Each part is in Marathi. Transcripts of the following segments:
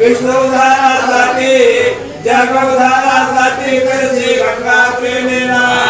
विष्णुधारासाठी जगवधारासाठी करशी गंगा प्रेमेला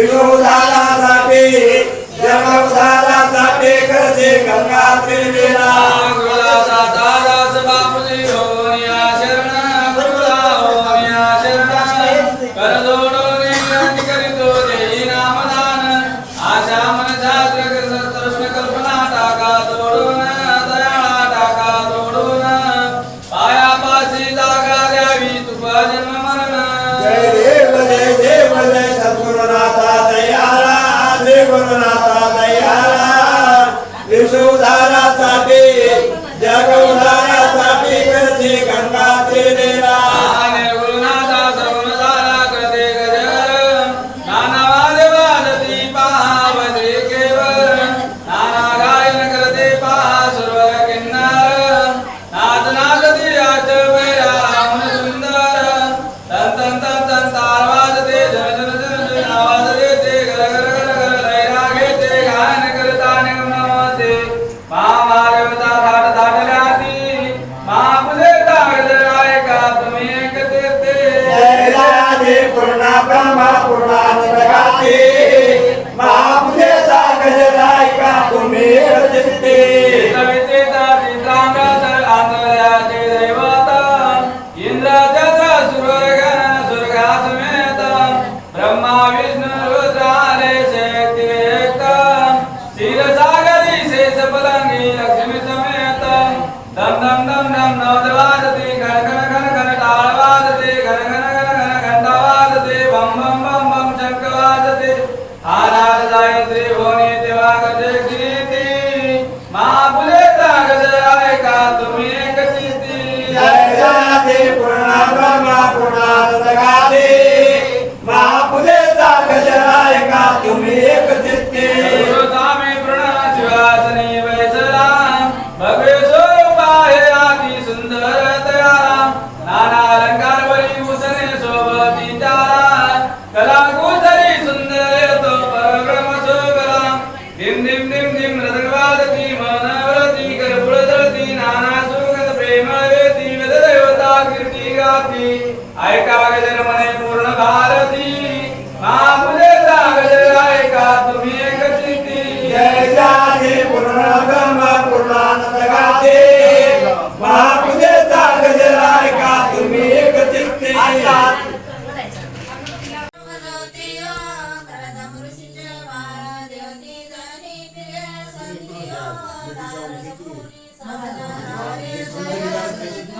विरोधाला जाते जगोधाला जाते करते गंगा त्रिवेला सपलांगी लक्ष्मी समेत दम दम दम दम नवद वाजते घन घन घन घन टाळ वाजते घन घन घन घन घंटा वाजते बम बम बम बम शंख वाजते हार हार गायत्री भोने देवा गजे गिरीती। महापुले जागज आहे का तुम्ही एक चिती जय जय पूर्णा ब्रह्मा पूर्णा जगादी भारती ऐका गजरमने पूर्ण भारती. महापुले गजर ऐका तुम्ही एक चिती जय जाने पूर्ण ब्रह्म पूर्णानंद गाते महापुले गजर ऐका तुम्ही एक चिती Yeah.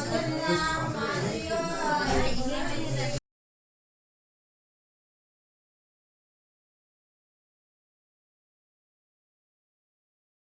This?